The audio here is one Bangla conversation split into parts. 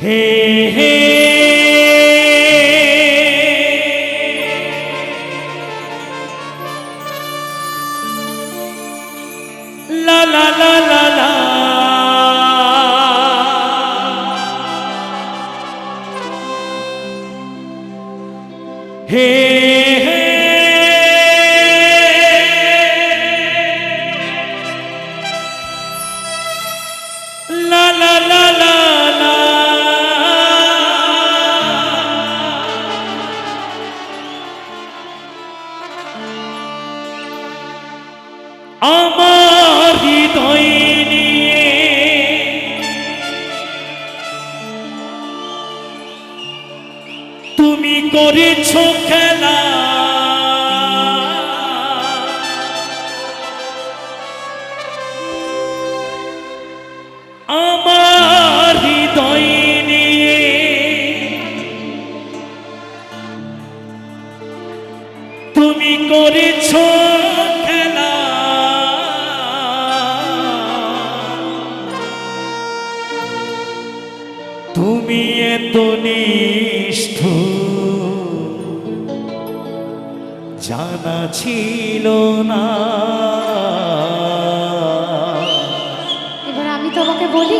Hey, hey. তুমি করেছ খেলা। আমার হৃদয় নিয়ে তুমি করেছ খেলা। তুমি এত নেই জানা ছিল না। এবার আমি তোমাকে বলি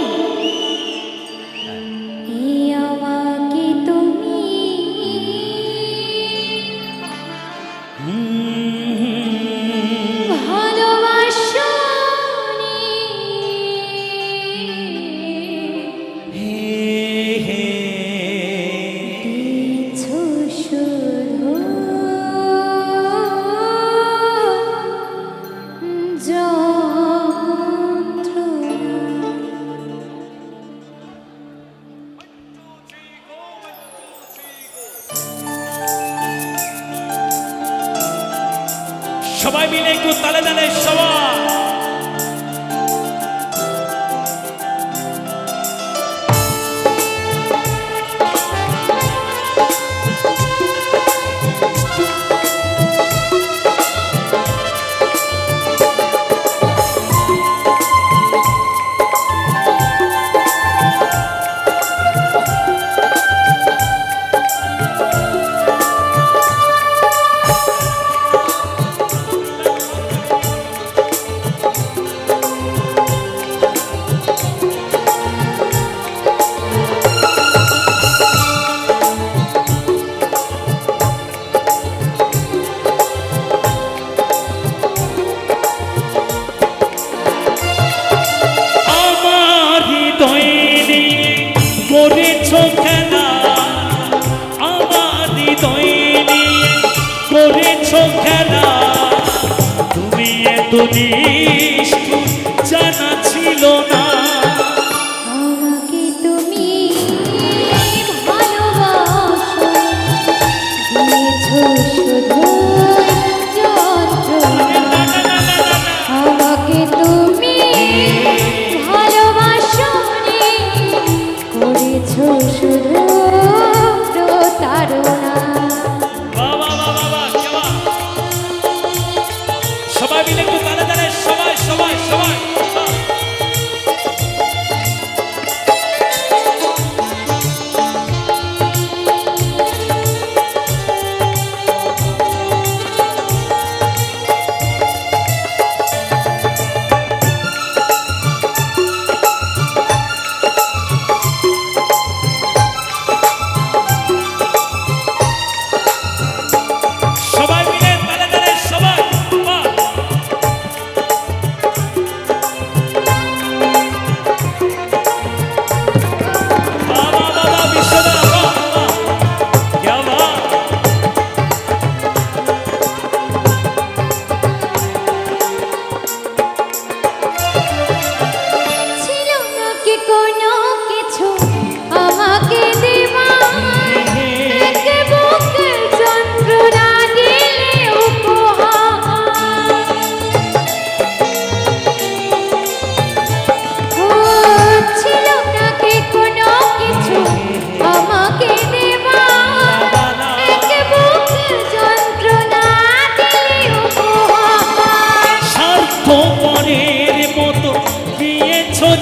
feliz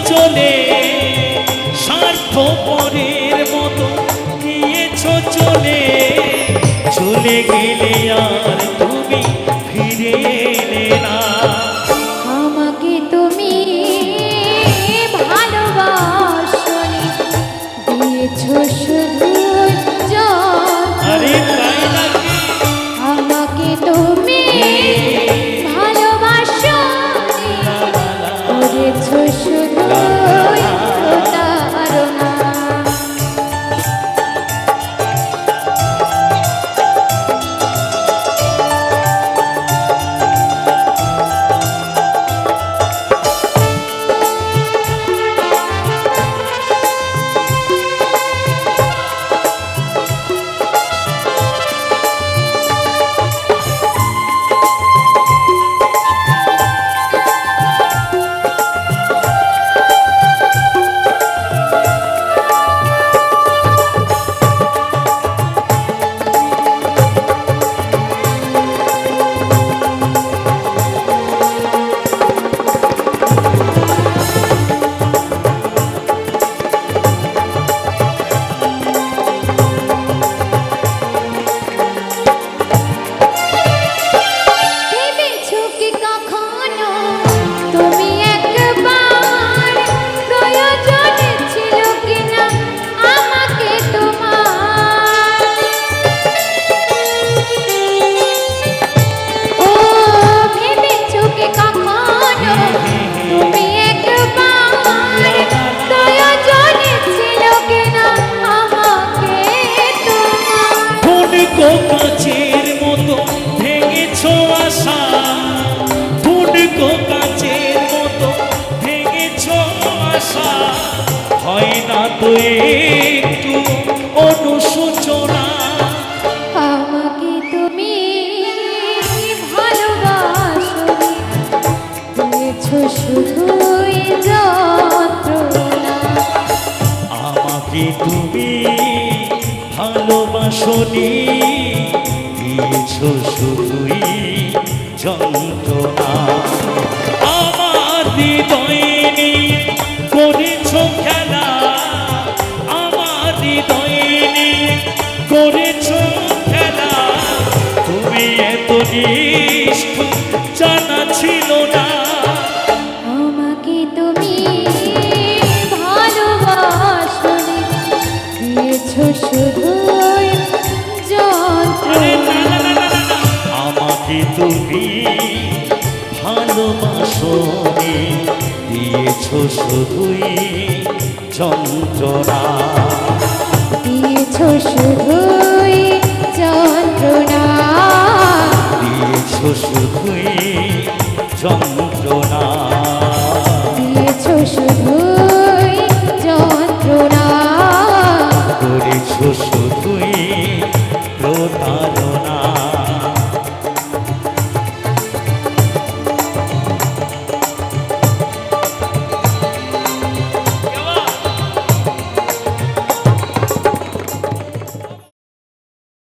চলে তো কাচের মতো হয় না তো একটু অনুশোচনা। আমাকে তুমি ভালোবাসো দিয়েছ শুধুই যন্ত্রণা। আমাকে তুমি ভালোবাসো দিয়েছ শুধুই যন্ত্রণা। আমার হৃদয়ে করেছ খেলা। আমার হৃদয়ে করেছ খেলা। তুমি এত নিষ্ঠুর, জানা ছিল না। আমাকে দিয়েছ শুধুই যন্ত্রণা।